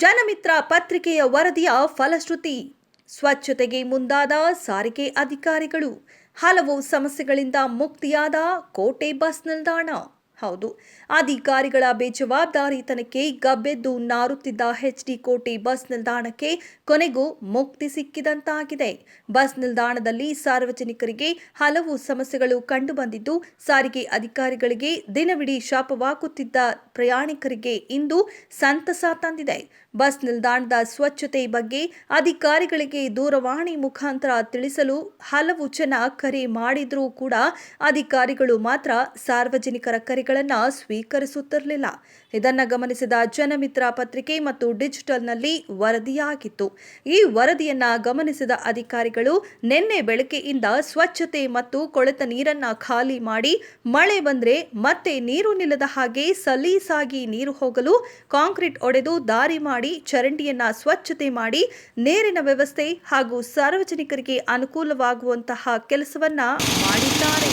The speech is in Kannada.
ಜನಮಿತ್ರ ಪತ್ರಿಕೆಯ ವರದಿಯ ಫಲಶ್ರುತಿ. ಸ್ವಚ್ಛತೆಗೆ ಮುಂದಾದ ಸಾರಿಗೆ ಅಧಿಕಾರಿಗಳು. ಹಲವು ಸಮಸ್ಯೆಗಳಿಂದ ಮುಕ್ತಿಯಾದ ಕೋಟೆ ಬಸ್ ನಿಲ್ದಾಣ. ಹೌದು. ಅಧಿಕಾರಿಗಳ ಬೇಜವಾಬ್ದಾರಿತನಕ್ಕೆ ಗಬ್ಬೆದ್ದು ನಾರುತ್ತಿದ್ದ ಎಚ್ ಡಿ ಕೋಟೆ ಬಸ್ ನಿಲ್ದಾಣಕ್ಕೆ ಕೊನೆಗೂ ಮುಕ್ತಿ ಸಿಕ್ಕಿದಂತಾಗಿದೆ. ಬಸ್ ನಿಲ್ದಾಣದಲ್ಲಿ ಸಾರ್ವಜನಿಕರಿಗೆ ಹಲವು ಸಮಸ್ಯೆಗಳು ಕಂಡುಬಂದಿದ್ದು, ಸಾರಿಗೆ ಅಧಿಕಾರಿಗಳಿಗೆ ದಿನವಿಡೀ ಶಾಪವಾಗುತ್ತಿದ್ದ ಪ್ರಯಾಣಿಕರಿಗೆ ಇಂದು ಸಂತಸ ತಂದಿದೆ. ಬಸ್ ನಿಲ್ದಾಣದ ಸ್ವಚ್ಛತೆ ಬಗ್ಗೆ ಅಧಿಕಾರಿಗಳಿಗೆ ದೂರವಾಣಿ ಮುಖಾಂತರ ತಿಳಿಸಲು ಹಲವು ಜನ ಕರೆ ಮಾಡಿದರೂ ಕೂಡ ಅಧಿಕಾರಿಗಳು ಮಾತ್ರ ಸಾರ್ವಜನಿಕರ ಕರೆಗಳನ್ನು ಸ್ವೀಕರಿಸುತ್ತಿರಲಿಲ್ಲ. ಇದನ್ನು ಗಮನಿಸಿದ ಜನಮಿತ್ರ ಪತ್ರಿಕೆ ಮತ್ತು ಡಿಜಿಟಲ್ನಲ್ಲಿ ವರದಿಯಾಗಿತ್ತು. ಈ ವರದಿಯನ್ನ ಗಮನಿಸಿದ ಅಧಿಕಾರಿಗಳು ನಿನ್ನೆ ಬೆಳಕೆಯಿಂದ ಸ್ವಚ್ಛತೆ ಮತ್ತು ಕೊಳೆತ ನೀರನ್ನ ಖಾಲಿ ಮಾಡಿ ಮಳೆ ಬಂದ್ರೆ ಮತ್ತೆ ನೀರು ನಿಲ್ಲದ ಹಾಗೆ ಸಲೀಸಾಗಿ ನೀರು ಹೋಗಲು ಕಾಂಕ್ರೀಟ್ ಒಡೆದು ದಾರಿ ಮಾಡಿ ಚರಂಡಿಯನ್ನ ಸ್ವಚ್ಛತೆ ಮಾಡಿ ನೀರಿನ ವ್ಯವಸ್ಥೆ ಹಾಗೂ ಸಾರ್ವಜನಿಕರಿಗೆ ಅನುಕೂಲವಾಗುವಂತಹ ಕೆಲಸವನ್ನ ಮಾಡಿದ್ದಾರೆ.